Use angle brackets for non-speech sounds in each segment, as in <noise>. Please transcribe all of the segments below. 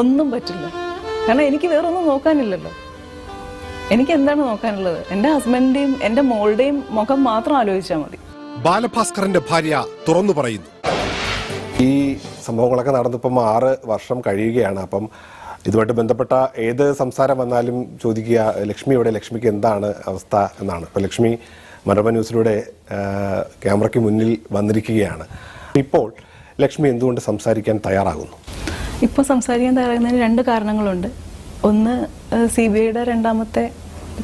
ഒന്നും പറ്റില്ല. കാരണം എനിക്ക് വേറൊന്നും നോക്കാനില്ലല്ലോ. എനിക്ക് എന്താണ് നോക്കാനുള്ളത്? എന്റെ ഹസ്ബൻഡിന്റെയും എന്റെ മോളുടെയും മുഖം മാത്രം ആലോചിച്ചാൽ മതി. ബാലഭാസ്കറിന്റെ ഭാര്യ തുറന്നു പറയുന്നു. ഈ സംഭവങ്ങളൊക്കെ നടന്നിപ്പം ആറ് വർഷം കഴിയുകയാണ്. അപ്പം ഇതുമായിട്ട് ബന്ധപ്പെട്ട ഏത് സംസാരം വന്നാലും ചോദിക്കുക ലക്ഷ്മി ഇവിടെ ലക്ഷ്മിക്ക് എന്താണ് അവസ്ഥ? എന്നാണ്. ഇപ്പം ലക്ഷ്മി മനോരമ ന്യൂസിലൂടെ ക്യാമറയ്ക്ക് മുന്നിൽ വന്നിരിക്കുകയാണ്. ഇപ്പോൾ ലക്ഷ്മി എന്തുകൊണ്ട് സംസാരിക്കാൻ തയ്യാറാകുന്നു? ഇപ്പോൾ സംസാരിക്കാൻ തയ്യാറാകുന്നതിന് രണ്ട് കാരണങ്ങളുണ്ട്. ഒന്ന് സി ബി ഐയുടെ രണ്ടാമത്തെ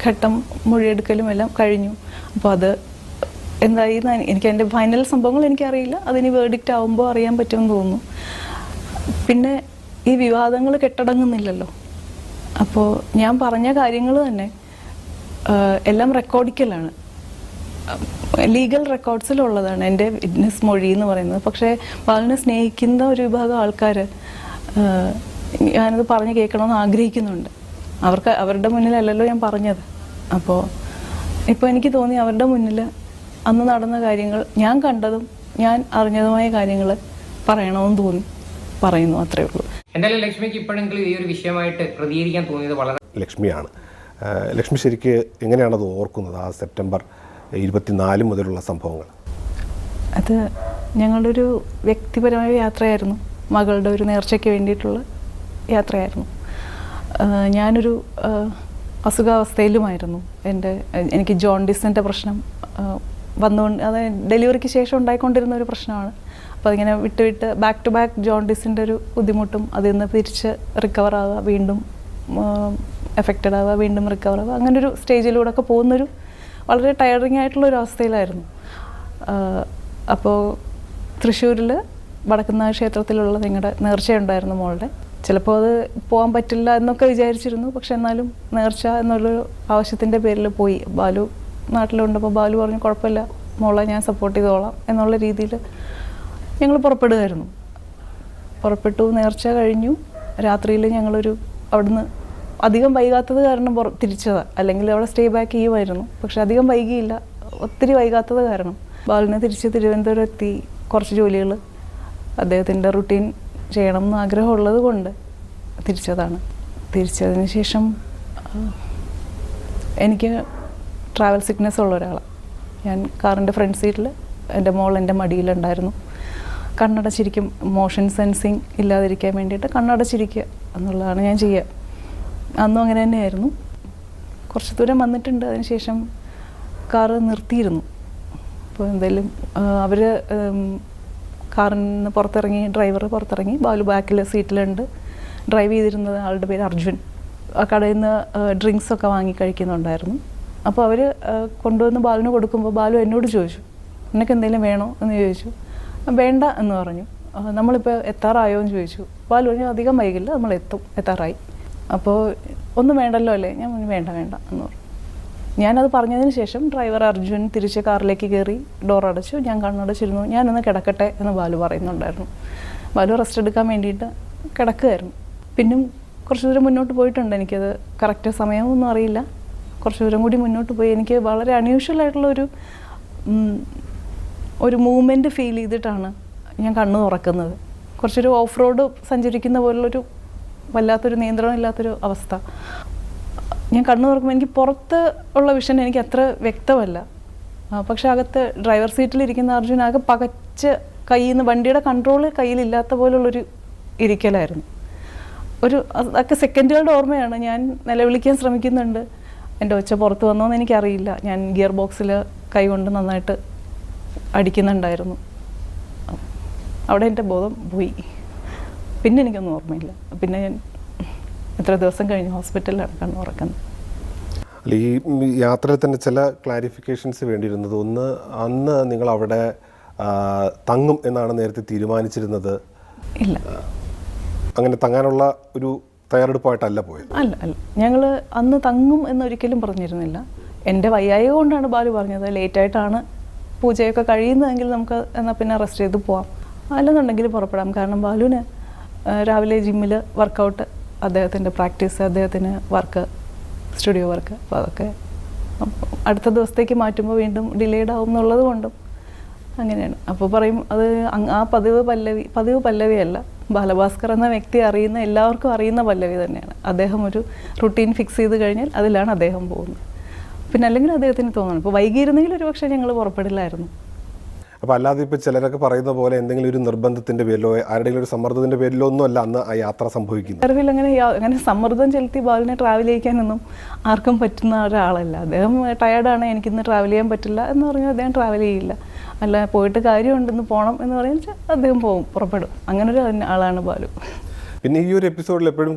ഘട്ടം മൊഴിയെടുക്കലും എല്ലാം കഴിഞ്ഞു. അപ്പോൾ അത് എന്തായി എനിക്ക് എന്റെ ഫൈനൽ സംഭവങ്ങൾ എനിക്കറിയില്ല. അതിന് വേർഡിക്റ്റ് ആവുമ്പോൾ അറിയാൻ പറ്റുമെന്ന് തോന്നുന്നു. പിന്നെ ഈ വിവാദങ്ങൾ കെട്ടടങ്ങുന്നില്ലല്ലോ. അപ്പോൾ ഞാൻ പറഞ്ഞ കാര്യങ്ങൾ തന്നെ എല്ലാം റെക്കോർഡിക്കലാണ് ലീഗൽ റെക്കോർഡ്സിലുള്ളതാണ് എന്റെ വിറ്റ്നസ് മൊഴി എന്ന് പറയുന്നത്. പക്ഷേ ബാലിനെ സ്നേഹിക്കുന്ന ഒരു വിഭാഗം ആൾക്കാർ ഞാനത് പറഞ്ഞ് കേൾക്കണമെന്ന് ആഗ്രഹിക്കുന്നുണ്ട്. അവർക്ക് അവരുടെ മുന്നിലല്ലല്ലോ ഞാൻ പറഞ്ഞത്. അപ്പോൾ ഇപ്പോൾ എനിക്ക് തോന്നി അവരുടെ മുന്നിൽ അന്ന് നടന്ന കാര്യങ്ങൾ ഞാൻ കണ്ടതും ഞാൻ അറിഞ്ഞതുമായ കാര്യങ്ങൾ പറയണമെന്ന് തോന്നി. പറയുന്നു അത്രേ ഉള്ളൂ. എന്തായാലും ലക്ഷ്മിക്ക് ഇപ്പോഴെങ്കിലും ഈ ഒരു വിഷയമായിട്ട് പ്രതികരിക്കാൻ തോന്നിയത് വളരെ ലക്ഷ്മിയാണ്. ലക്ഷ്മി ശരിക്ക് എങ്ങനെയാണത് ഓർക്കുന്നത് ആ സെപ്റ്റംബർ ഇരുപത്തിനാല് മുതലുള്ള സംഭവങ്ങൾ? അത് ഞങ്ങളുടെ ഒരു വ്യക്തിപരമായ യാത്രയായിരുന്നു. മകളുടെ ഒരു നേർച്ചയ്ക്ക് വേണ്ടിയിട്ടുള്ള യാത്രയായിരുന്നു. ഞാനൊരു അസുഖാവസ്ഥയിലുമായിരുന്നു. എന്റെ എനിക്ക് ജോണ്ടിസിന്റെ പ്രശ്നം വന്നുകൊണ്ട് അത് ഡെലിവറിക്ക് ശേഷം ഉണ്ടായിക്കൊണ്ടിരുന്ന ഒരു പ്രശ്നമാണ്. അപ്പോൾ അതിങ്ങനെ വിട്ട് വിട്ട് ബാക്ക് ടു ബാക്ക് ജോണ്ടിസിന്റെ ഒരു ബുദ്ധിമുട്ടും അതിൽ നിന്ന് തിരിച്ച് റിക്കവർ ആവുക വീണ്ടും എഫക്റ്റഡ് ആവുക വീണ്ടും റിക്കവർ ആവുക അങ്ങനെ ഒരു സ്റ്റേജിലൂടെ ഒക്കെ പോകുന്നൊരു വളരെ ടയറിങ് ആയിട്ടുള്ള ഒരു അവസ്ഥയിലായിരുന്നു. അപ്പോൾ തൃശ്ശൂരിൽ വടക്കുന്നാഥ ക്ഷേത്രത്തിലുള്ള നിങ്ങളുടെ നേർച്ചയുണ്ടായിരുന്നു മോളുടെ ചിലപ്പോൾ അത് പോകാൻ പറ്റില്ല എന്നൊക്കെ വിചാരിച്ചിരുന്നു. പക്ഷെ എന്നാലും നേർച്ച എന്നുള്ളൊരു ആവശ്യത്തിന്റെ പേരിൽ പോയി. ബാലു നാട്ടിലുണ്ടപ്പോൾ ബാലു പറഞ്ഞു കുഴപ്പമില്ല. മോളെ ഞാൻ സപ്പോർട്ട് ചെയ്തോളാം. എന്നുള്ള രീതിയിൽ ഞങ്ങൾ പുറപ്പെടുകയായിരുന്നു. പുറപ്പെട്ടു. നേർച്ച കഴിഞ്ഞു. രാത്രിയിൽ ഞങ്ങളൊരു അവിടുന്ന് അധികം വൈകാത്തത് കാരണം പുറ തിരിച്ചതാണ് അല്ലെങ്കിൽ അവിടെ സ്റ്റേ ബാക്ക് ചെയ്യുമായിരുന്നു. പക്ഷെ അധികം വൈകിയില്ല. ഒത്തിരി വൈകാത്തത് കാരണം. ബാലിനെ തിരിച്ച് തിരുവനന്തപുരം എത്തി. കുറച്ച് ജോലികൾ അദ്ദേഹത്തിന്റെ റുട്ടീൻ ചെയ്യണം എന്ന് ആഗ്രഹമുള്ളത് കൊണ്ട് തിരിച്ചതാണ്. തിരിച്ചതിന് ശേഷം എനിക്ക് ട്രാവൽ സിക്നെസ് ഉള്ള ഒരാളാണ് ഞാൻ കാറിന്റെ ഫ്രണ്ട് സീറ്റിൽ എന്റെ മോൾ എന്റെ മടിയിലുണ്ടായിരുന്നു. കണ്ണടച്ചിരിക്കും മോഷൻ സെൻസിങ് ഇല്ലാതിരിക്കാൻ വേണ്ടിയിട്ട് കണ്ണടച്ചിരിക്കുക എന്നുള്ളതാണ് ഞാൻ ചെയ്യുക. അന്നും അങ്ങനെ തന്നെയായിരുന്നു. കുറച്ച് ദൂരം വന്നിട്ടുണ്ട് അതിനുശേഷം കാറ് നിർത്തിയിരുന്നു. അപ്പോൾ എന്തായാലും അവർ കാറിൽ നിന്ന് പുറത്തിറങ്ങി ഡ്രൈവർ പുറത്തിറങ്ങി ബാലു ബാക്കിൽ സീറ്റിലുണ്ട്. ഡ്രൈവ് ചെയ്തിരുന്നത് ആളുടെ പേര് അർജുൻ. കടയിൽ നിന്ന് ഡ്രിങ്ക്സൊക്കെ വാങ്ങി കഴിക്കുന്നുണ്ടായിരുന്നു. അപ്പോൾ അവർ കൊണ്ടുവന്ന് ബാലുവിന് കൊടുക്കുമ്പോൾ ബാലു എന്നോട് ചോദിച്ചു നിനക്ക് എന്തെങ്കിലും വേണോ? എന്ന് ചോദിച്ചു. വേണ്ട എന്ന് പറഞ്ഞു. നമ്മളിപ്പോൾ എത്താറായോ? എന്ന് ചോദിച്ചു. ബാലു പറഞ്ഞു അധികം വൈകില്ല നമ്മൾ എത്തും എത്താറായി. അപ്പോൾ ഒന്നും വേണ്ടല്ലോ അല്ലേ? ഞാൻ വേണ്ട വേണ്ട എന്ന് പറഞ്ഞു. ഞാനത് പറഞ്ഞതിന് ശേഷം ഡ്രൈവർ അർജുൻ തിരിച്ച് കാറിലേക്ക് കയറി അടച്ചു. ഞാൻ കണ്ണടച്ചിരുന്നു ഞാനൊന്ന് കിടക്കട്ടെ എന്ന് ബാലു പറയുന്നുണ്ടായിരുന്നു. ബാലു റെസ്റ്റ് എടുക്കാൻ വേണ്ടിയിട്ട് കിടക്കുകയായിരുന്നു പിന്നും കുറച്ച് ദൂരം മുന്നോട്ട് പോയിട്ടുണ്ട്. എനിക്കത് കറക്റ്റ് സമയമൊന്നും അറിയില്ല. കുറച്ച് ദൂരം കൂടി മുന്നോട്ട് പോയി. എനിക്ക് വളരെ അൺയൂഷ്വൽ ആയിട്ടുള്ള ഒരു ഒരു മൂവ്മെന്റ് ഫീൽ ചെയ്തിട്ടാണ് ഞാൻ കണ്ണു തുറക്കുന്നത്. കുറച്ചൊരു ഓഫ് റോഡ് സഞ്ചരിക്കുന്ന പോലുള്ളൊരു വല്ലാത്തൊരു നിയന്ത്രണം ഇല്ലാത്തൊരു അവസ്ഥ. ഞാൻ കണ്ണു തുറക്കുമ്പോൾ എനിക്ക് പുറത്ത് ഉള്ള വിഷൻ എനിക്ക് അത്ര വ്യക്തമല്ല. പക്ഷെ അകത്ത് ഡ്രൈവർ സീറ്റിലിരിക്കുന്ന അർജുൻ ആകെ പകച്ച് കയ്യിൽ നിന്ന് വണ്ടിയുടെ കൺട്രോൾ കയ്യിലില്ലാത്ത പോലുള്ളൊരു ഇരിക്കലായിരുന്നു. ഒരു അത് അതൊക്കെ സെക്കൻഡുകളുടെ ഓർമ്മയാണ്. ഞാൻ നിലവിളിക്കാൻ ശ്രമിക്കുന്നുണ്ട്. എന്റെ ഒച്ച പുറത്ത് വന്നോന്ന് എനിക്കറിയില്ല. ഞാൻ ഗിയർ ബോക്സിൽ കൈ കൊണ്ട് നന്നായിട്ട് അടിക്കുന്നുണ്ടായിരുന്നു. അവിടെ എന്റെ ബോധം പോയി. പിന്നെ എനിക്കൊന്നും ഓർമ്മയില്ല. പിന്നെ ഞാൻ എത്ര ദിവസം കഴിഞ്ഞ് ഹോസ്പിറ്റലിലാണ് കണ്ണു തുറക്കുന്നത് അല്ല ഈ യാത്രയിൽ തന്നെ ചില ക്ലാരിഫിക്കേഷൻസ് വേണ്ടിയിരുന്നത്. ഒന്ന് അന്ന് നിങ്ങൾ അവിടെ തങ്ങും എന്നാണ് നേരത്തെ തീരുമാനിച്ചിരുന്നത്. ഇല്ല. അങ്ങനെ തങ്ങാനുള്ള ഒരു തയ്യാറെടുപ്പായിട്ടല്ല പോയത്. അല്ല അല്ല. ഞങ്ങൾ അന്ന് തങ്ങും എന്നൊരിക്കലും പറഞ്ഞിരുന്നില്ല. എന്റെ വയ്യായ കൊണ്ടാണ് ബാലു പറഞ്ഞത്. ലേറ്റായിട്ടാണ് പൂജയൊക്കെ കഴിയുന്നതെങ്കിൽ നമുക്ക് എന്നാൽ പിന്നെ റെസ്റ്റ് ചെയ്ത് പോവാം. അല്ലെന്നുണ്ടെങ്കിൽ പുറപ്പെടാം. കാരണം ബാലുവിന് രാവിലെ ജിമ്മിൽ വർക്കൗട്ട് അദ്ദേഹത്തിന്റെ പ്രാക്ടീസ് അദ്ദേഹത്തിന് വർക്ക് സ്റ്റുഡിയോ വർക്ക്. അപ്പോൾ അതൊക്കെ അടുത്ത ദിവസത്തേക്ക് മാറ്റുമ്പോൾ വീണ്ടും ഡിലേഡ് ആവും എന്നുള്ളത് കൊണ്ടും അങ്ങനെയാണ്. അപ്പോൾ പറയും അത് ആ പതിവ് പല്ലവി പതിവ് പല്ലവിയല്ല. ബാലഭാസ്കർ എന്ന വ്യക്തി അറിയുന്ന എല്ലാവർക്കും അറിയുന്ന പല്ലവി തന്നെയാണ്. അദ്ദേഹം ഒരു റുട്ടീൻ ഫിക്സ് ചെയ്ത് കഴിഞ്ഞാൽ അതിലാണ് അദ്ദേഹം പോകുന്നത്. പിന്നെ അല്ലെങ്കിൽ അദ്ദേഹത്തിന് തോന്നണം. ഇപ്പോൾ വൈകിയിരുന്നെങ്കിൽ ഒരു പക്ഷേ ഞങ്ങൾ പുറപ്പെടില്ലായിരുന്നു. അപ്പോൾ അല്ലാതെ ഇപ്പോൾ ചിലരൊക്കെ പറയുന്ന പോലെ എന്തെങ്കിലും ഒരു നിർബന്ധത്തിന്റെ പേരിലോ ആരുടെയെങ്കിലും ഒരു സമ്മർദ്ദത്തിന്റെ പേരിലോ ഒന്നും അല്ല അന്ന് ആ യാത്ര സംഭവിക്കുന്നത്. അറിവിൽ അങ്ങനെ അങ്ങനെ സമ്മർദ്ദം ചെലുത്തി ബാലിനെ ട്രാവൽ ചെയ്യിക്കാനൊന്നും ആർക്കും പറ്റുന്ന ഒരാളല്ല. അദ്ദേഹം ടയർഡാണ് എനിക്കിന്ന് ട്രാവൽ ചെയ്യാൻ പറ്റില്ല എന്ന് പറഞ്ഞാൽ അദ്ദേഹം ട്രാവൽ ചെയ്യില്ല. അല്ല പോയിട്ട് കാര്യമുണ്ടെന്ന് പോകണം എന്ന് പറയുന്നത് അദ്ദേഹം പോകും പുറപ്പെടും. അങ്ങനെ ഒരു ആളാണ് ബാലു. പിന്നെ ഈ ഒരു എപ്പിസോഡിൽ എപ്പോഴും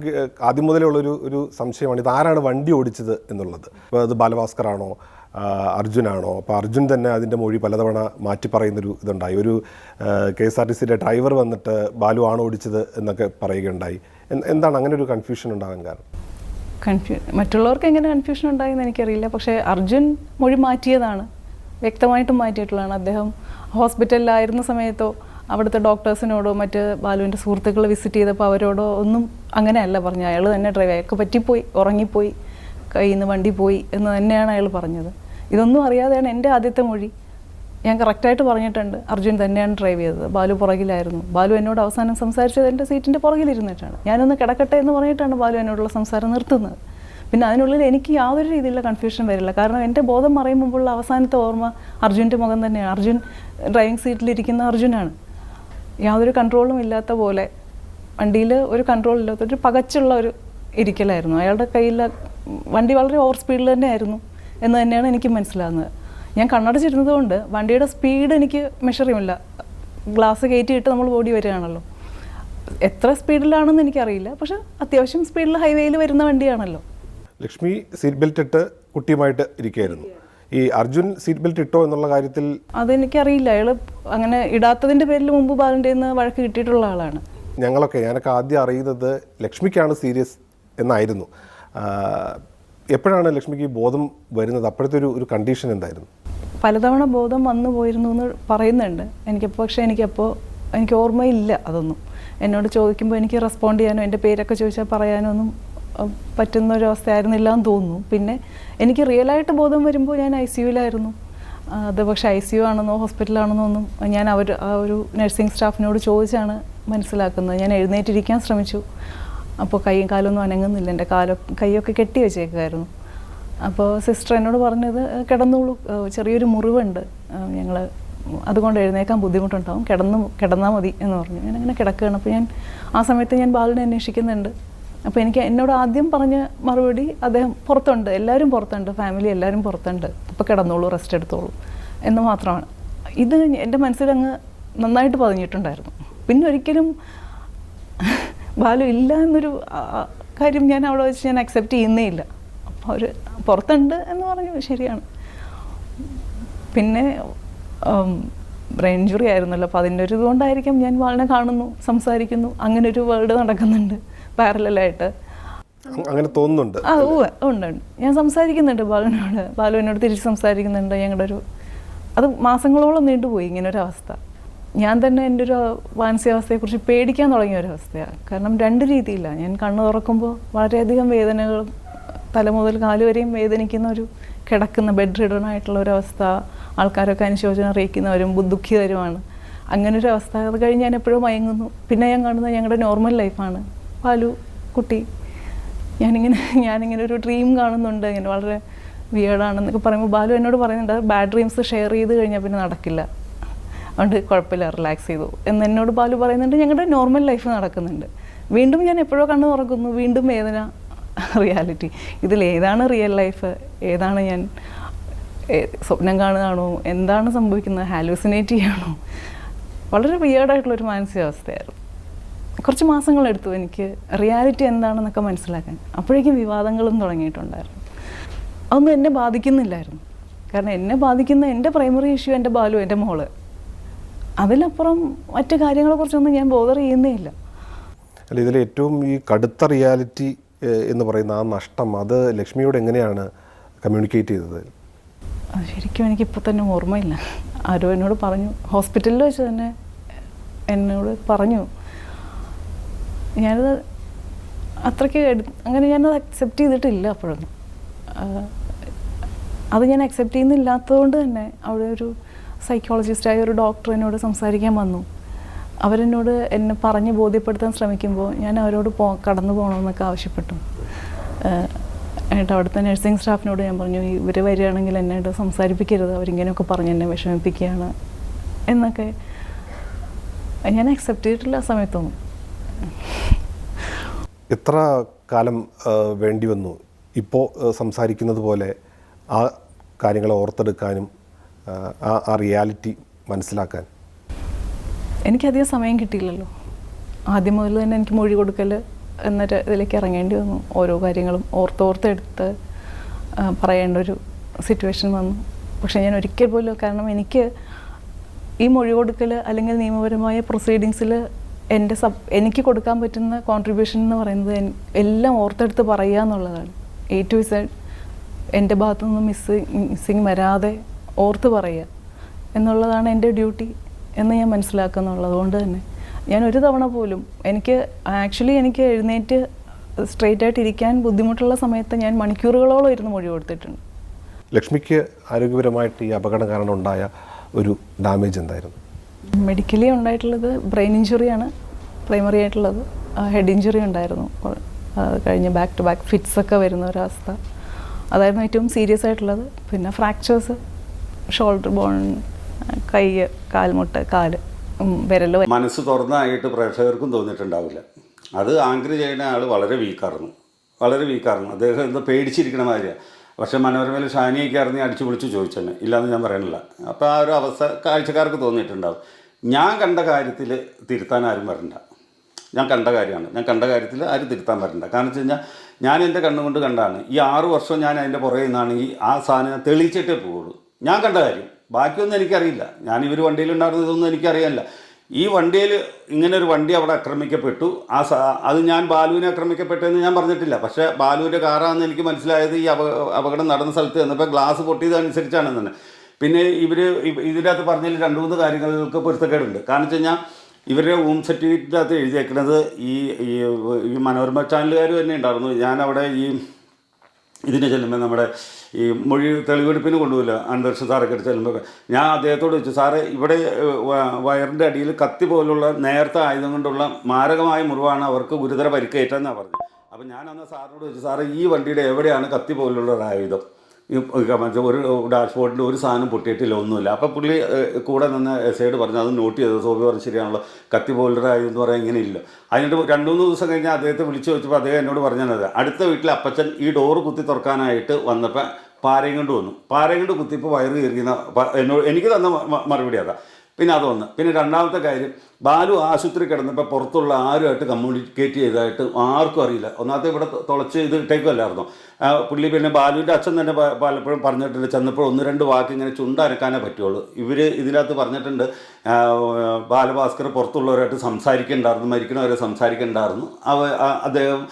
ആദ്യം മുതലേ ഉള്ളൊരു ഒരു സംശയമാണ് ഇത് ആരാണ് വണ്ടി ഓടിച്ചത് എന്നുള്ളത്? അത് ബാലഭാസ്കർ ആണോ? അർജുനാണോ? അപ്പോൾ അർജുൻ തന്നെ അതിന്റെ മൊഴി പലതവണ മാറ്റി പറയുന്നൊരു ഇതുണ്ടായി. ഒരു കെ എസ് ആർ ടി സിയുടെ ഡ്രൈവർ വന്നിട്ട് ബാലു ആണോ ഓടിച്ചത് എന്നൊക്കെ പറയുകയുണ്ടായി. എന്താണ് അങ്ങനെ ഒരു കൺഫ്യൂഷൻ ഉണ്ടാകാൻ കാരണം? കൺഫ്യൂ മറ്റുള്ളവർക്ക് എങ്ങനെ കൺഫ്യൂഷൻ ഉണ്ടായെന്ന് എനിക്കറിയില്ല. പക്ഷേ അർജുൻ മൊഴി മാറ്റിയതാണ്. വ്യക്തമായിട്ടും മാറ്റിയിട്ടുള്ളതാണ്. അദ്ദേഹം ഹോസ്പിറ്റലിലായിരുന്ന സമയത്തോ അവിടുത്തെ ഡോക്ടേഴ്സിനോടോ മറ്റ് ബാലുവിന്റെ സുഹൃത്തുക്കൾ വിസിറ്റ് ചെയ്തപ്പോൾ അവരോടോ ഒന്നും അങ്ങനെയല്ല പറഞ്ഞു അയാൾ തന്നെ ഡ്രൈവ് അയാൾക്ക് പറ്റിപ്പോയി ഉറങ്ങിപ്പോയി. കയ്യിൽ നിന്ന് വണ്ടി പോയി എന്ന് തന്നെയാണ് അയാൾ പറഞ്ഞത്. ഇതൊന്നും അറിയാതെയാണ് എന്റെ ആദ്യത്തെ മൊഴി. ഞാൻ കറക്റ്റായിട്ട് പറഞ്ഞിട്ടുണ്ട്. അർജുൻ തന്നെയാണ് ഡ്രൈവ് ചെയ്തത്. ബാലു പുറകിലായിരുന്നു. ബാലു എന്നോട് അവസാനം സംസാരിച്ചത് എന്റെ സീറ്റിന്റെ പുറകിലിരുന്നിട്ടാണ്. ഞാനൊന്ന് കിടക്കട്ടെ എന്ന് പറഞ്ഞിട്ടാണ് ബാലു എന്നോടുള്ള സംസാരം നിർത്തുന്നത്. പിന്നെ അതിനുള്ളിൽ എനിക്ക് യാതൊരു രീതിയിലുള്ള കൺഫ്യൂഷൻ വരില്ല. കാരണം എന്റെ ബോധം മറയും മുമ്പുള്ള അവസാനത്തെ ഓർമ്മ അർജുന്റെ മുഖം തന്നെയാണ്. അർജുൻ ഡ്രൈവിംഗ് സീറ്റിലിരിക്കുന്ന അർജുനാണ്. യാതൊരു കൺട്രോളും ഇല്ലാത്ത പോലെ വണ്ടിയിൽ ഒരു കൺട്രോൾ ഇല്ലാത്ത ഒരു പകച്ചുള്ള ഒരു ഇരിക്കലായിരുന്നു. അയാളുടെ കയ്യിൽ വണ്ടി വളരെ ഓവർ സ്പീഡിൽ തന്നെ ആയിരുന്നു എന്ന് തന്നെയാണ് എനിക്ക് മനസ്സിലാകുന്നത്. ഞാൻ കണ്ണടച്ചിരുന്നത് കൊണ്ട് വണ്ടിയുടെ സ്പീഡ് എനിക്ക് മെഷർ ചെയ്യുമില്ല ഗ്ലാസ് കയറ്റിയിട്ട് നമ്മൾ ഓടി വരികയാണല്ലോ. എത്ര സ്പീഡിലാണെന്ന് എനിക്കറിയില്ല. പക്ഷെ അത്യാവശ്യം സ്പീഡിൽ ഹൈവേയിൽ വരുന്ന വണ്ടിയാണല്ലോ. ലക്ഷ്മി സീറ്റ് ബെൽറ്റ് ഇട്ട് കുട്ടിയുമായിട്ട് ഇരിക്കുകയായിരുന്നു. ഈ അർജുൻ സീറ്റ് ബെൽറ്റ് ഇട്ടോ എന്നുള്ള കാര്യത്തിൽ? അതെനിക്കറിയില്ല. അയാൾ അങ്ങനെ ഇടാത്തതിന്റെ പേരിൽ മുമ്പ് ബാലന്റെ നിന്ന് വഴക്ക് കിട്ടിയിട്ടുള്ള ആളാണ്. ഞങ്ങളൊക്കെ ഞാനൊക്കെ ആദ്യം അറിയുന്നത് ലക്ഷ്മിക്കാണ് സീരിയസ് എന്നായിരുന്നു. എപ്പോഴാണ് ലക്ഷ്മിക്ക് ബോധം വരുന്നത്? അപ്പോഴത്തെ ഒരു ഒരു കണ്ടീഷൻ എന്തായിരുന്നു? പലതവണ ബോധം വന്നു പോയിരുന്നു എന്ന് പറയുന്നുണ്ട്. എനിക്കപ്പോൾ പക്ഷേ എനിക്കപ്പോൾ എനിക്ക് ഓർമ്മയില്ല അതൊന്നും. എന്നോട് ചോദിക്കുമ്പോൾ എനിക്ക് റെസ്പോണ്ട് ചെയ്യാനോ എന്റെ പേരൊക്കെ ചോദിച്ചാൽ പറയാനോ ഒന്നും പറ്റുന്ന ഒരു അവസ്ഥയായിരുന്നില്ല എന്ന് തോന്നുന്നു. പിന്നെ എനിക്ക് റിയലായിട്ട് ബോധം വരുമ്പോൾ ഞാൻ ഐ സി യുവിലായിരുന്നു. അത് പക്ഷേ ഐ സി യു ആണെന്നോ ഹോസ്പിറ്റലാണെന്നോ ഒന്നും ഞാൻ അവർ ആ ഒരു നഴ്സിംഗ് സ്റ്റാഫിനോട് ചോദിച്ചാണ് മനസ്സിലാക്കുന്നത്. ഞാൻ എഴുന്നേറ്റിരിക്കാൻ ശ്രമിച്ചു. അപ്പോൾ കൈയും കാലൊന്നും അനങ്ങുന്നില്ല. എന്റെ കാലോ കൈയൊക്കെ കെട്ടി വെച്ചേക്കുമായിരുന്നു അപ്പോൾ സിസ്റ്റർ എന്നോട് പറഞ്ഞത് "ഏഹ് കിടന്നോളൂ ചെറിയൊരു മുറിവുണ്ട്. ഞങ്ങൾ അതുകൊണ്ട് എഴുന്നേക്കാൻ ബുദ്ധിമുട്ടുണ്ടാവും. കിടന്ന് കിടന്നാൽ മതി എന്ന് പറഞ്ഞു. ഞാൻ അങ്ങനെ കിടക്കുകയാണ്. അപ്പോൾ ഞാൻ ആ സമയത്ത് ഞാൻ ബാലിനെ അന്വേഷിക്കുന്നുണ്ട്. അപ്പോൾ എനിക്ക് എന്നോട് ആദ്യം പറഞ്ഞ മറുപടി അദ്ദേഹം പുറത്തുണ്ട്. എല്ലാവരും പുറത്തുണ്ട്. ഫാമിലി എല്ലാവരും പുറത്തുണ്ട്. അപ്പോൾ കിടന്നോളൂ റെസ്റ്റ് എടുത്തോളൂ എന്ന് മാത്രമാണ്. ഇത് എന്റെ മനസ്സിലങ്ങ് നന്നായിട്ട് പതിഞ്ഞിട്ടുണ്ടായിരുന്നു. പിന്നെ ഒരിക്കലും ബാലു ഇല്ല എന്നൊരു കാര്യം ഞാൻ അവിടെ വെച്ച് ഞാൻ അക്സെപ്റ്റ് ചെയ്യുന്നേ ഇല്ല. അപ്പോൾ അവർ പുറത്തുണ്ട് എന്ന് പറഞ്ഞു ശരിയാണ്. പിന്നെ ബ്രെയിൻ ഇഞ്ചുറി ആയിരുന്നല്ലോ. അപ്പോൾ അതിന്റെ ഒരു ഇതുകൊണ്ടായിരിക്കും ഞാൻ വാളിനെ കാണുന്നു സംസാരിക്കുന്നു. അങ്ങനെ ഒരു വേൾഡ് നടക്കുന്നുണ്ട് പാരലായിട്ട് അങ്ങനെ തോന്നുന്നുണ്ട്. ആ ഓ ഉണ്ട് ഉണ്ട്. ഞാൻ സംസാരിക്കുന്നുണ്ട് ബാലുവിനോട്. ബാലു എന്നോട് തിരിച്ച് സംസാരിക്കുന്നുണ്ട്. ഞങ്ങളുടെ ഒരു അത് മാസങ്ങളോളം നീണ്ടുപോയി ഇങ്ങനെ ഒരു അവസ്ഥ. ഞാൻ തന്നെ എന്റെ ഒരു മാനസികാവസ്ഥയെക്കുറിച്ച് പേടിക്കാൻ തുടങ്ങിയ ഒരു അവസ്ഥയാണ്. കാരണം രണ്ട് രീതിയില്ല. ഞാൻ കണ്ണു തുറക്കുമ്പോൾ വളരെയധികം വേദനകളും തല മുതൽ വരെയും വേദനിക്കുന്ന ഒരു കിടക്കുന്ന ബെഡ് റിഡൺ ആയിട്ടുള്ള ഒരു അവസ്ഥ ആൾക്കാരൊക്കെ അനുശോചനം അറിയിക്കുന്നവരും ദുഃഖിതരുമാണ് അങ്ങനെ ഒരു അവസ്ഥ. അത് കഴിഞ്ഞ് ഞാൻ എപ്പോഴും മയങ്ങുന്നു. പിന്നെ ഞാൻ കാണുന്നത് ഞങ്ങളുടെ നോർമൽ ലൈഫാണ് പാലു കുട്ടി. ഞാനിങ്ങനെ ഞാനിങ്ങനെ ഒരു ഡ്രീം കാണുന്നുണ്ട്. ഇങ്ങനെ വളരെ വിയേഡാണെന്നൊക്കെ പറയുമ്പോൾ ബാലു എന്നോട് പറയുന്നുണ്ട് ബാഡ് ഡ്രീംസ് ഷെയർ ചെയ്ത് കഴിഞ്ഞാൽ പിന്നെ നടക്കില്ല. അതുകൊണ്ട് കുഴപ്പമില്ല റിലാക്സ് ചെയ്തു. എന്ന് എന്നോട് ബാലു പറയുന്നുണ്ട് ഞങ്ങളുടെ നോർമൽ ലൈഫ് നടക്കുന്നുണ്ട്. വീണ്ടും ഞാൻ എപ്പോഴോ കണ്ണു തുറക്കുന്നു വീണ്ടും വേദന. <laughs> റിയാലിറ്റി ഇതിൽ ഏതാണ് റിയൽ ലൈഫ് ഏതാണ് ഞാൻ സ്വപ്നം കാണുകയാണോ? എന്താണ് സംഭവിക്കുന്നത്? ഹാലൂസിനേറ്റ് ചെയ്യണോ? വളരെ വിയേർഡായിട്ടുള്ളൊരു മാനസികാവസ്ഥയായിരുന്നു. കുറച്ച് മാസങ്ങളെടുത്തു എനിക്ക് റിയാലിറ്റി എന്താണെന്നൊക്കെ മനസ്സിലാക്കാൻ. അപ്പോഴേക്കും വിവാദങ്ങളും തുടങ്ങിയിട്ടുണ്ടായിരുന്നു. അതൊന്നും എന്നെ ബാധിക്കുന്നില്ലായിരുന്നു. കാരണം എന്നെ ബാധിക്കുന്ന എന്റെ പ്രൈമറി ഇഷ്യൂ എന്റെ ബാലു എന്റെ മോൾ. അതിലപ്പുറം മറ്റു കാര്യങ്ങളെക്കുറിച്ചൊന്നും ഞാൻ ബോധർ ചെയ്യുന്നേ ഇല്ല അല്ല ഇതിൽ ഏറ്റവും ഈ കടുത്ത റിയാലിറ്റി എന്ന് പറയുന്ന ആ നഷ്ടം അത് ലക്ഷ്മിയോട് എങ്ങനെയാണ് കമ്മ്യൂണിക്കേറ്റ് ചെയ്തത്? അത് ശരിക്കും എനിക്കിപ്പോൾ തന്നെ ഓർമ്മയില്ല. ആരോ എന്നോട് പറഞ്ഞു ഹോസ്പിറ്റലിൽ വെച്ച് തന്നെ എന്നോട് പറഞ്ഞു. ഞാനത് അത്രയ്ക്ക് അങ്ങനെ ഞാനത് അക്സെപ്റ്റ് ചെയ്തിട്ടില്ല അപ്പോഴൊന്നും. അത് ഞാൻ അക്സെപ്റ്റ് ചെയ്യുന്നില്ലാത്തതുകൊണ്ട് തന്നെ അവിടെ ഒരു സൈക്കോളജിസ്റ്റായ ഒരു ഡോക്ടർ എന്നോട് സംസാരിക്കാൻ വന്നു. അവരെന്നോട് എന്നെ പറഞ്ഞ് ബോധ്യപ്പെടുത്താൻ ശ്രമിക്കുമ്പോൾ ഞാൻ അവരോട് പോ കടന്നു പോകണമെന്നൊക്കെ ആവശ്യപ്പെട്ടു. എന്നിട്ട് അവിടുത്തെ നഴ്സിംഗ് സ്റ്റാഫിനോട് ഞാൻ പറഞ്ഞു ഇവർ വരികയാണെങ്കിൽ എന്നോട് സംസാരിപ്പിക്കരുത്. അവരിങ്ങനെയൊക്കെ പറഞ്ഞ് എന്നെ വിഷമിപ്പിക്കുകയാണ്. എന്നൊക്കെ ഞാൻ അക്സെപ്റ്റ് ചെയ്തിട്ടില്ല ആ സമയത്തൊന്നും. എത്ര കാലം വേണ്ടി വന്നു? ഇപ്പോൾ സംസാരിക്കുന്നത് പോലെ ആ കാര്യങ്ങളെ ഓർത്തെടുക്കാനും ആ, ആ റിയാലിറ്റി മനസ്സിലാക്കാൻ? എനിക്കധികം സമയം കിട്ടിയില്ലല്ലോ. ആദ്യം മുതൽ തന്നെ എനിക്ക് മൊഴി കൊടുക്കൽ എന്ന ഇതിലേക്ക് ഇറങ്ങേണ്ടി വന്നു. ഓരോ കാര്യങ്ങളും ഓർത്തോർത്തെടുത്ത് പറയേണ്ട ഒരു സിറ്റുവേഷൻ വന്നു. പക്ഷേ ഞാൻ ഒരിക്കൽ പോലും കാരണം എനിക്ക് ഈ മൊഴി കൊടുക്കൽ അല്ലെങ്കിൽ നിയമപരമായ പ്രൊസീഡിങ്സിൽ എന്റെ സബ് എനിക്ക് കൊടുക്കാൻ പറ്റുന്ന കോൺട്രിബ്യൂഷൻ എന്ന് പറയുന്നത് എല്ലാം ഓർത്തെടുത്ത് പറയുക എന്നുള്ളതാണ്. എ ടു സെഡ് എന്റെ ഭാഗത്തുനിന്ന് മിസ്സിങ് മിസ്സിങ് വരാതെ ഓർത്ത് പറയുക. എന്നുള്ളതാണ് എന്റെ ഡ്യൂട്ടി എന്ന് ഞാൻ മനസ്സിലാക്കുന്നുള്ളത്. കൊണ്ട് തന്നെ ഞാൻ ഒരു തവണ പോലും എനിക്ക് ആക്ച്വലി എനിക്ക് എഴുന്നേറ്റ് സ്ട്രെയിറ്റ് ആയിട്ട് ഇരിക്കാൻ ബുദ്ധിമുട്ടുള്ള സമയത്ത് ഞാൻ മണിക്കൂറുകളോളം ഇരുന്ന് മൊഴി കൊടുത്തിട്ടുണ്ട്. ലക്ഷ്മിക്ക് ആരോഗ്യപരമായിട്ട് ഈ അപകടം കാരണം ഉണ്ടായ ഒരു ഡാമേജ് എന്തായിരുന്നു? മെഡിക്കലി ഉണ്ടായിട്ടുള്ളത് ബ്രെയിൻ ഇഞ്ചുറിയാണ് പ്രൈമറി ആയിട്ടുള്ളത് ഹെഡ് ഇഞ്ചുറി ഉണ്ടായിരുന്നു. കഴിഞ്ഞ് ബാക്ക് ടു ബാക്ക് ഫിറ്റ്സ് ഒക്കെ വരുന്ന ഒരവസ്ഥ അതായിരുന്നു ഏറ്റവും സീരിയസ് ആയിട്ടുള്ളത്. പിന്നെ ഫ്രാക്ചേഴ്സ് ഷോൾഡർ ബോൺ കൈ കാൽമുട്ട് കാൽ വിരൽ മനസ്സ് തുറന്നായിട്ട് പ്രേക്ഷകർക്കും തോന്നിയിട്ടുണ്ടാവില്ല. അത് ആങ്കർ ചെയ്യുന്ന ആൾ വളരെ വീക്കായിരുന്നു. വളരെ വീക്കായിരുന്നു. അദ്ദേഹം എന്തോ പേടിച്ചിരിക്കണ മാതിരിയാണ് പക്ഷേ മനോരമയിൽ ഷാനിയൊക്കെ അറിഞ്ഞ് അടിച്ചു പൊളിച്ച് ചോദിച്ചെന്നെ. ഇല്ലാന്ന് ഞാൻ പറയണില്ല. അപ്പോൾ ആ ഒരു അവസ്ഥ കാഴ്ചക്കാർക്ക് തോന്നിയിട്ടുണ്ടാവും. ഞാൻ കണ്ട കാര്യത്തിൽ തിരുത്താൻ ആരും വരണ്ട. ഞാൻ കണ്ട കാര്യമാണ്. ഞാൻ കണ്ട കാര്യത്തിൽ ആരും തിരുത്താൻ വരണ്ട. കാരണം വെച്ച് കഴിഞ്ഞാൽ ഞാൻ എന്റെ കണ്ണുകൊണ്ട് കണ്ടാണ്. ഈ ആറ് വർഷം ഞാൻ അതിന്റെ പുറകെ നിന്നാണെങ്കിൽ ആ സാധനം തെളിയിച്ചിട്ടേ പോവുള്ളൂ. ഞാൻ കണ്ട കാര്യം. ബാക്കിയൊന്നും എനിക്കറിയില്ല. ഞാൻ ഇവർ വണ്ടിയിലുണ്ടായിരുന്ന ഇതൊന്നും എനിക്കറിയാനില്ല. ഈ വണ്ടിയിൽ ഇങ്ങനെ ഒരു വണ്ടി അവിടെ ആക്രമിക്കപ്പെട്ടു. ആ അത് ഞാൻ ബാലുവിനെ ആക്രമിക്കപ്പെട്ടെന്ന് ഞാൻ പറഞ്ഞിട്ടില്ല. പക്ഷേ ബാലുവിന്റെ കാറാണെന്ന് എനിക്ക് മനസ്സിലായത് ഈ അപകടം നടന്ന സ്ഥലത്ത് ചെന്നപ്പോൾ ഗ്ലാസ് പൊട്ടിയതനുസരിച്ചാണ് തന്നെ പിന്നെ ഇവർ ഇതിന്റെ അകത്ത് പറഞ്ഞതിൽ രണ്ട് മൂന്ന് കാര്യങ്ങൾക്ക് പൊരുത്തക്കേടുണ്ട്. കാരണം വെച്ച് കഴിഞ്ഞാൽ ഇവരുടെ ഹോം സർട്ടിഫിക്കറ്റിന്റെ അകത്ത് എഴുതിയേക്കുന്നത് ഈ ഈ ഈ മനോരമ ചാനലുകാർ തന്നെ ഉണ്ടായിരുന്നു. ഞാൻ അവിടെ ഈ ഇതിന് ചെല്ലുമ്പോൾ നമ്മുടെ ഈ മൊഴി തെളിവെടുപ്പിന് കൊണ്ടുപോകില്ല അന്തരീക്ഷ സാറൊക്കെ ചെല്ലുമ്പോൾ ഞാൻ അദ്ദേഹത്തോട് ചോദിച്ചു സാറേ ഇവിടെ വയറിന്റെ അടിയിൽ കത്തി പോലുള്ള നേരത്തെ ആയുധം കൊണ്ടുള്ള മാരകമായ മുറിവാണ് അവർക്ക് ഗുരുതര പരിക്കേറ്റെന്നാണ് പറഞ്ഞത്. അപ്പം ഞാൻ സാറിനോട് ചോദിച്ചു സാറേ ഈ വണ്ടിയുടെ എവിടെയാണ് കത്തി പോലുള്ള ഒരു ആയുധം? ഒരു ഡാഷ്ബോർഡിൽ ഒരു സാധനം പൊട്ടിയിട്ടില്ല ഒന്നുമില്ല. അപ്പോൾ പുള്ളി കൂടെ നിന്ന് എസൈഡ് പറഞ്ഞു അത് നോട്ട് ചെയ്തത്. സോബി പറഞ്ഞു ശരിയാണല്ലോ കത്തി ബോൾഡറായി എന്ന് പറയാൻ ഇങ്ങനെ ഇല്ല അതിനിട്ട് രണ്ട് മൂന്ന് ദിവസം കഴിഞ്ഞാൽ അദ്ദേഹത്തെ വിളിച്ചു ചോദിച്ചപ്പോൾ അദ്ദേഹം എന്നോട് പറഞ്ഞത് അടുത്ത വീട്ടിൽ അപ്പച്ചൻ ഈ ഡോറ് കുത്തി തുറക്കാനായിട്ട് വന്നപ്പോൾ പാരയും കൊണ്ട് വന്നു. പാരയും കൊണ്ട് കുത്തിയപ്പോൾ വയറ് കയറിയുന്ന എന്നോട് എനിക്ക് തന്ന മറുപടി അതാ. പിന്നെ അതൊന്ന്. പിന്നെ രണ്ടാമത്തെ കാര്യം ബാലു ആശുപത്രി കിടന്നപ്പോൾ പുറത്തുള്ള ആരുമായിട്ട് കമ്മ്യൂണിക്കേറ്റ് ചെയ്തതായിട്ട് ആർക്കും അറിയില്ല. ഒന്നാമത്തെ ഇവിടെ തുളച്ച് ഇത് ഇട്ടേക്കുമല്ലായിരുന്നു പുള്ളി പിന്നെ ബാലുവിന്റെ അച്ഛൻ തന്നെ പലപ്പോഴും പറഞ്ഞിട്ടുണ്ട് ചെന്നപ്പോൾ ഒന്ന് രണ്ട് വാക്ക് ഇങ്ങനെ ചുണ്ടനക്കാനേ പറ്റുള്ളൂ. ഇവർ ഇതിനകത്ത് പറഞ്ഞിട്ടുണ്ട് ബാലഭാസ്കർ പുറത്തുള്ളവരായിട്ട് സംസാരിക്കണ്ടായിരുന്നു മരിക്കണവരെ സംസാരിക്കണ്ടായിരുന്നു. അവ അദ്ദേഹം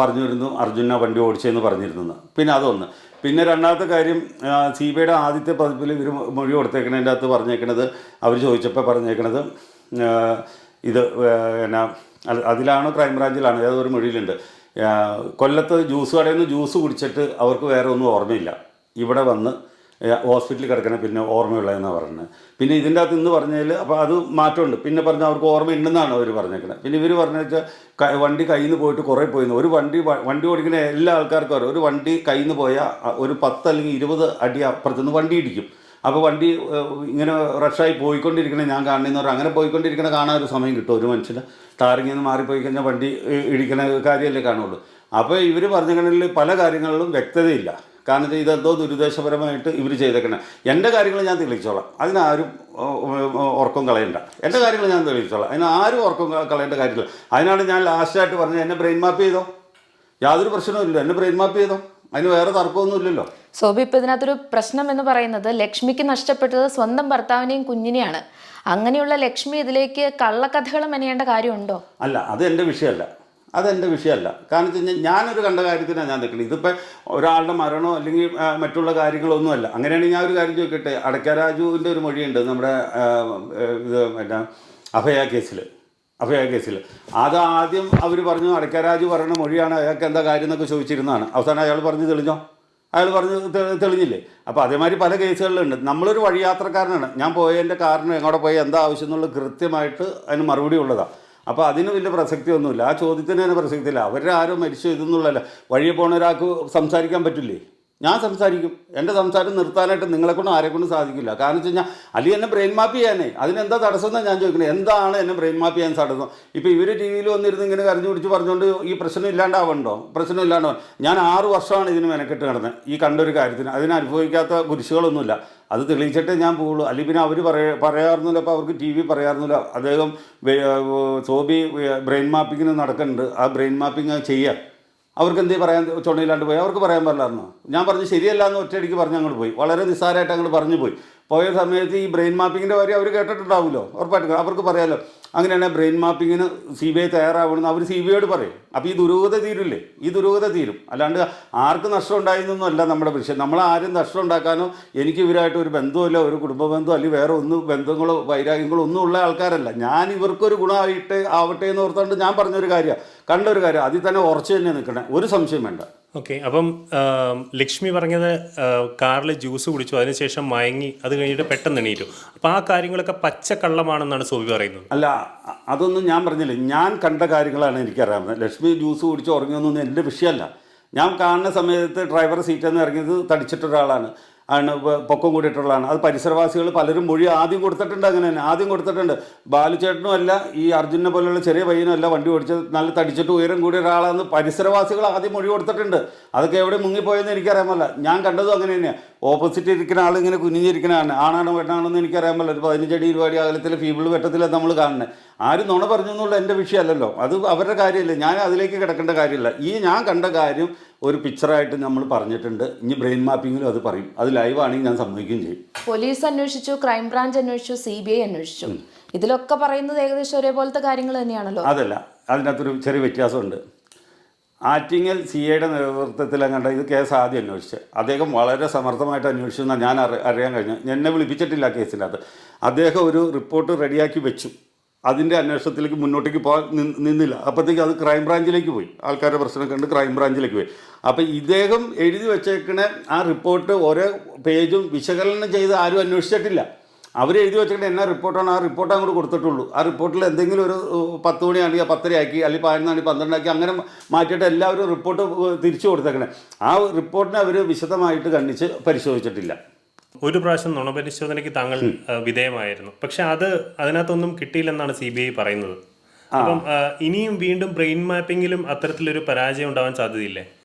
പറഞ്ഞു പറഞ്ഞിരുന്നു അർജുന വണ്ടി ഓടിച്ചെന്ന് പറഞ്ഞിരുന്നു പിന്നെ അതൊന്ന്. പിന്നെ രണ്ടാമത്തെ കാര്യം സി ബി ഐയുടെ ആദ്യത്തെ പതിപ്പിൽ ഇവർ മൊഴി കൊടുത്തേക്കണതിന്റെ അകത്ത് പറഞ്ഞേക്കണത് അവർ ചോദിച്ചപ്പോൾ പറഞ്ഞേക്കണത് ഇത് എന്നാ അതിലാണോ ക്രൈംബ്രാഞ്ചിലാണ് ഏതോ ഒരു മൊഴിയിലുണ്ട് കൊല്ലത്ത് ജ്യൂസ് കടയിൽ നിന്ന് ജ്യൂസ് കുടിച്ചിട്ട് അവർക്ക് വേറെ ഒന്നും ഓർമ്മയില്ല. ഇവിടെ വന്ന് ഹോസ്പിറ്റലിൽ കിടക്കണേ പിന്നെ ഓർമ്മയുള്ളതെന്നാണ് പറഞ്ഞത്. പിന്നെ ഇതിന്റെ അകത്ത് ഇന്ന് പറഞ്ഞതിൽ അപ്പോൾ അത് മാറ്റമുണ്ട്. പിന്നെ പറഞ്ഞ അവർക്ക് ഓർമ്മയുണ്ടെന്നാണ് അവർ പറഞ്ഞേക്കുന്നത് പിന്നെ ഇവർ പറഞ്ഞു വെച്ചാൽ വണ്ടി കയ്യിൽ നിന്ന് പോയിട്ട് കുറേ പോയിരുന്നു ഒരു വണ്ടി വണ്ടി ഓടിക്കുന്ന എല്ലാ ആൾക്കാർക്കും അറിയാം. ഒരു വണ്ടി കയ്യിൽ നിന്ന് പോയാൽ ഒരു പത്ത് അല്ലെങ്കിൽ ഇരുപത് അടി അപ്പുറത്തുനിന്ന് വണ്ടി ഇടിക്കും. അപ്പോൾ വണ്ടി ഇങ്ങനെ റഷായി പോയിക്കൊണ്ടിരിക്കണേ ഞാൻ പറഞ്ഞാൽ അങ്ങനെ പോയിക്കൊണ്ടിരിക്കണ കാണാൻ ഒരു സമയം കിട്ടും ഒരു മനുഷ്യന്. ടാറിങ്ങിൽ നിന്ന് മാറിപ്പോയി കഴിഞ്ഞാൽ വണ്ടി ഇടിക്കണ കാര്യമല്ലേ കാണുള്ളൂ. അപ്പോൾ ഇവർ പറഞ്ഞ പല കാര്യങ്ങളിലും വ്യക്തതയില്ല. കാരണം ഇത് ഇതെന്തോ ദുരുദ്ദേശപരമായിട്ട് ഇവർ ചെയ്തേക്കണം. എന്റെ കാര്യങ്ങൾ ഞാൻ തെളിയിച്ചോളാം. അതിനാരും ഉറക്കം കളയണ്ട. എന്റെ കാര്യങ്ങൾ ഞാൻ തെളിയിച്ചോളാം. അതിന് ആരും ഉറക്കം കളയേണ്ട കാര്യമില്ല. അതിനാണ് ഞാൻ ലാസ്റ്റായിട്ട് പറഞ്ഞത് എന്നെ ബ്രെയിൻ മാപ്പ് ചെയ്തോ? യാതൊരു പ്രശ്നവുമില്ല എന്നെ ബ്രെയിൻ മാപ്പ് ചെയ്തോ? അതിന് വേറെ തർക്കമൊന്നും ഇല്ലല്ലോ സോബി ഇപ്പം ഇതിനകത്തൊരു പ്രശ്നം എന്ന് പറയുന്നത് ലക്ഷ്മിക്ക് നഷ്ടപ്പെട്ടത് സ്വന്തം ഭർത്താവിനെയും കുഞ്ഞിനെയാണ്. അങ്ങനെയുള്ള ലക്ഷ്മി ഇതിലേക്ക് കള്ളക്കഥകൾ മെനയേണ്ട കാര്യമുണ്ടോ? അല്ല അത് എന്റെ വിഷയമല്ല. അതെന്റെ വിഷയമല്ല. കാരണം വെച്ച് കഴിഞ്ഞാൽ ഞാനൊരു കണ്ട കാര്യത്തിനാണ് ഞാൻ നിൽക്കുന്നത് ഇതിപ്പോൾ ഒരാളുടെ മരണമോ അല്ലെങ്കിൽ മറ്റുള്ള കാര്യങ്ങളൊന്നുമല്ല അങ്ങനെയാണെങ്കിൽ ഞാൻ ഒരു കാര്യം ചോദിക്കട്ടെ? അടയ്ക്കരാജുവിന്റെ ഒരു മൊഴിയുണ്ട് നമ്മുടെ ഇത് പിന്നെ അഭയ കേസിൽ അഭയ കേസിൽ അത് ആദ്യം അവർ പറഞ്ഞു അടയ്ക്കരാജു പറയുന്ന മൊഴിയാണ് അയാൾക്ക് എന്താ കാര്യം എന്നൊക്കെ ചോദിച്ചിരുന്നതാണ്. അവസാനം അയാൾ പറഞ്ഞു തെളിഞ്ഞോ? അയാൾ പറഞ്ഞു തെളിഞ്ഞില്ലേ? അപ്പോൾ അതേമാതിരി പല കേസുകളിലുണ്ട്. നമ്മളൊരു വഴിയാത്രക്കാരനാണ്. ഞാൻ പോയതിന്റെ കാരണം എങ്ങോട്ട് പോയി എന്താ ആവശ്യം എന്നുള്ളത് കൃത്യമായിട്ട് അതിന് മറുപടി ഉള്ളതാണ് അപ്പോൾ അതിന് വലിയ പ്രസക്തിയൊന്നുമില്ല. ആ ചോദ്യത്തിന് തന്നെ പ്രസക്തിയില്ല. അവരുടെ ആരും മരിച്ചു ഇതെന്നുള്ളതല്ല. വഴിയെ പോണ ഒരാൾക്ക് സംസാരിക്കാൻ പറ്റില്ലേ? ഞാൻ സംസാരിക്കും. എന്റെ സംസാരം നിർത്താനായിട്ട് നിങ്ങളെ കൊണ്ട് ആരെ കൊണ്ടും സാധിക്കില്ല. കാരണം വെച്ച് കഴിഞ്ഞാൽ അല്ലെങ്കിൽ എന്നെ ബ്രെയിൻ മാപ്പ് ചെയ്യാനേ. അതിനെന്താ തടസ്സം എന്നാണ് ഞാൻ ചോദിക്കുന്നത് എന്താണ് എന്നെ ബ്രെയിൻ മാപ്പ് ചെയ്യാൻ തടസ്സം? ഇപ്പോൾ ഇവർ ടി വിയിൽ വന്നിരുന്ന് ഇങ്ങനെ കരഞ്ഞു പിടിച്ച് പറഞ്ഞുകൊണ്ട് ഈ പ്രശ്നം ഇല്ലാണ്ടാവണ്ടോ? പ്രശ്നം ഇല്ലാണ്ടാവും ഞാൻ ആറ് വർഷമാണ് ഇതിന് മെനക്കെട്ട് കിടന്നത് ഈ കണ്ടൊരു കാര്യത്തിന്. അതിന് അനുഭവിക്കാത്ത കുരിശുകളൊന്നുമില്ല. അത് തെളിയിച്ചിട്ടേ ഞാൻ പോകുള്ളൂ അല്ലെങ്കിൽ പിന്നെ അവർ പറയ പറയാറുന്നില്ല. അപ്പോൾ അവർക്ക് ടി വി പറയാറുന്നില്ല. അദ്ദേഹം സോബി ബ്രെയിൻ മാപ്പിങ്ങിന് നടക്കുന്നുണ്ട് ആ ബ്രെയിൻ മാപ്പിങ് ചെയ്യാം അവർക്ക് എന്തേ പറയാൻ ചുണ്ടയില്ലാണ്ട് പോയി? അവർക്ക് പറയാൻ പറ്റില്ലായിരുന്നു? ഞാൻ പറഞ്ഞു ശരിയല്ല എന്ന് ഒറ്റയടിക്ക് പറഞ്ഞ് അങ്ങോട്ട് പോയി. വളരെ നിസ്സാരമായിട്ട് അങ്ങോട്ട് പറഞ്ഞു പോയി. പോയ സമയത്ത് ഈ ബ്രെയിൻ മാപ്പിങ്ങിന്റെ കാര്യം അവർ കേട്ടിട്ടുണ്ടാവുമല്ലോ. ഉറപ്പായിട്ട്. അവർക്ക് പറയാമല്ലോ അങ്ങനെയാണെങ്കിൽ ബ്രെയിൻ മാപ്പിങ്ങിന് സി ബി ഐ തയ്യാറാവണമെന്ന് അവർ സി ബി ഐയോട് പറയും. അപ്പോൾ ഈ ദുരൂഹത തീരില്ലേ? ഈ ദുരൂഹത തീരും. അല്ലാണ്ട് ആർക്ക് നഷ്ടം ഉണ്ടായിരുന്നൊന്നും അല്ല നമ്മുടെ വിഷയം നമ്മൾ ആരും നഷ്ടം ഉണ്ടാക്കാനോ എനിക്ക് ഇവരായിട്ട് ഒരു ബന്ധവുമില്ല ഒരു കുടുംബ ബന്ധമോ അല്ലെങ്കിൽ വേറെ ഒന്നും ബന്ധങ്ങളോ വൈരാഗ്യങ്ങളോ ഒന്നും ഉള്ള ആൾക്കാരല്ല. ഞാൻ ഇവർക്കൊരു ഗുണമായിട്ട് ആവട്ടെ എന്ന് ഓർത്തുകൊണ്ട് ഞാൻ പറഞ്ഞൊരു കാര്യമാണ് കണ്ടൊരു കാര്യം അതിൽ തന്നെ ഉറച്ചു തന്നെ നിൽക്കണേ. ഒരു സംശയം വേണ്ട. ഓക്കെ അപ്പം ലക്ഷ്മി പറഞ്ഞത് കാറിൽ ജ്യൂസ് കുടിച്ചു അതിനുശേഷം മയങ്ങി അത് കഴിഞ്ഞിട്ട് പെട്ടെന്ന് എണീറ്റു. അപ്പം ആ കാര്യങ്ങളൊക്കെ പച്ചക്കള്ളമാണെന്നാണ് സോബി പറയുന്നത്. അല്ല അതൊന്നും ഞാൻ പറഞ്ഞില്ലേ. ഞാൻ കണ്ട കാര്യങ്ങളാണ് എനിക്കറിയാവുന്നത്. ലക്ഷ്മി ജ്യൂസ് കുടിച്ച് ഉറങ്ങിയൊന്നും എന്റെ വിഷയമല്ല. ഞാൻ കാണുന്ന സമയത്ത് ഡ്രൈവർ സീറ്റിൽ നിന്ന് ഇറങ്ങിയത് തടിച്ചിട്ട ഒരാളാണ്. ആണ് പൊക്കം കൂടിയിട്ടുള്ളതാണ്. അത് പരിസരവാസികൾ പലരും മൊഴി ആദ്യം കൊടുത്തിട്ടുണ്ട് അങ്ങനെ തന്നെ ആദ്യം കൊടുത്തിട്ടുണ്ട്. ബാലുചേട്ടനും അല്ല ഈ അർജുനെ പോലെയുള്ള ചെറിയ പയ്യനും അല്ല വണ്ടി ഓടിച്ചത് നല്ല തടിച്ചിട്ട് ഉയരം കൂടിയ ഒരാളാണെന്ന് പരിസരവാസികൾ ആദ്യം മൊഴി കൊടുത്തിട്ടുണ്ട്. അതൊക്കെ എവിടെ മുങ്ങിപ്പോയെന്ന് എനിക്കറിയാമല്ല. ഞാൻ കണ്ടതും അങ്ങനെ തന്നെയാണ് ഓപ്പോസിറ്റ് ഇരിക്കുന്ന ആൾ ഇങ്ങനെ കുനിഞ്ഞിരിക്കണതാണ്. ആണാണോ എനിക്കറിയാൻ എനിക്കറിയാമല്ലോ. ഒരു പതിനഞ്ചടി ഇരുപടി അകലത്തിൽ ഫീബിൾ വെട്ടത്തിലാണ് നമ്മൾ കാണുന്നത് ആരും നുണ പറഞ്ഞു എന്നുള്ള എന്റെ വിഷയമല്ലല്ലോ. അത് അവരുടെ കാര്യമല്ല. ഞാൻ അതിലേക്ക് കിടക്കേണ്ട കാര്യമില്ല. ഈ ഞാൻ കണ്ട കാര്യം ഒരു പിക്ചറായിട്ട് നമ്മൾ പറഞ്ഞിട്ടുണ്ട്. ഇനി ബ്രെയിൻ മാപ്പിങ്ങിലും അത് പറയും. അത് ലൈവ് ആണെങ്കിൽ ഞാൻ സമ്മതിക്കുകയും ചെയ്യും. പോലീസ് അന്വേഷിച്ചു ക്രൈംബ്രാഞ്ച് അന്വേഷിച്ചു സി ബി ഐ അന്വേഷിച്ചു. ഇതിലൊക്കെ പറയുന്നത് ഏകദേശം ഒരേപോലത്തെ കാര്യങ്ങൾ തന്നെയാണല്ലോ. അതല്ല അതിനകത്തൊരു ചെറിയ വ്യത്യാസമുണ്ട്. ആറ്റിങ്ങൽ സി ഐയുടെ നേതൃത്വത്തിൽ അങ്ങോട്ട് ഇത് കേസ് ആദ്യം അന്വേഷിച്ച് അദ്ദേഹം വളരെ സമർത്ഥമായിട്ട് അന്വേഷിച്ചു എന്നാണ് ഞാൻ അറി അറിയാൻ കഴിഞ്ഞു എന്നെ വിളിപ്പിച്ചിട്ടില്ല കേസിനകത്ത്. അദ്ദേഹം ഒരു റിപ്പോർട്ട് റെഡിയാക്കി വെച്ചു. അതിന്റെ അന്വേഷണത്തിലേക്ക് മുന്നോട്ടേക്ക് പോകാൻ നിന്നില്ല. അപ്പോഴത്തേക്ക് അത് ക്രൈം ബ്രാഞ്ചിലേക്ക് പോയി. ആൾക്കാരുടെ പ്രശ്നം കണ്ട് ക്രൈംബ്രാഞ്ചിലേക്ക് പോയി. അപ്പോൾ ഇദ്ദേഹം എഴുതി വെച്ചേക്കണ ആ റിപ്പോർട്ട് ഓരോ പേജും വിശകലനം ചെയ്ത് ആരും അന്വേഷിച്ചിട്ടില്ല. അവർ എഴുതി വെച്ചിട്ട് എന്നാ റിപ്പോർട്ടാണ്? ആ റിപ്പോർട്ട് അങ്ങോട്ട് കൊടുത്തിട്ടുള്ളൂ. ആ റിപ്പോർട്ടിൽ എന്തെങ്കിലും ഒരു പത്ത് മണിയാണെങ്കിൽ പത്തരയാക്കി അല്ലെങ്കിൽ പതിനൊന്നാണെങ്കിൽ പന്ത്രണ്ടാക്കി അങ്ങനെ മാറ്റിയിട്ട് എല്ലാവരും റിപ്പോർട്ട് തിരിച്ചു കൊടുത്തേക്കണേ. ആ റിപ്പോർട്ടിനെ അവർ വിശദമായിട്ട് കണ്ണിച്ച് പരിശോധിച്ചിട്ടില്ല. ഒരു പ്രാവശ്യം നുണപരിശോധനയ്ക്ക് താങ്കൾ വിധേയമായിരുന്നു. പക്ഷെ അത് അതിനകത്തൊന്നും കിട്ടിയില്ലെന്നാണ് സി ബി ഐ പറയുന്നത്. അപ്പം ഇനിയും വീണ്ടും ബ്രെയിൻ മാപ്പിങ്ങിലും അത്തരത്തിലൊരു പരാജയം ഉണ്ടാവാൻ സാധ്യതയില്ലേ?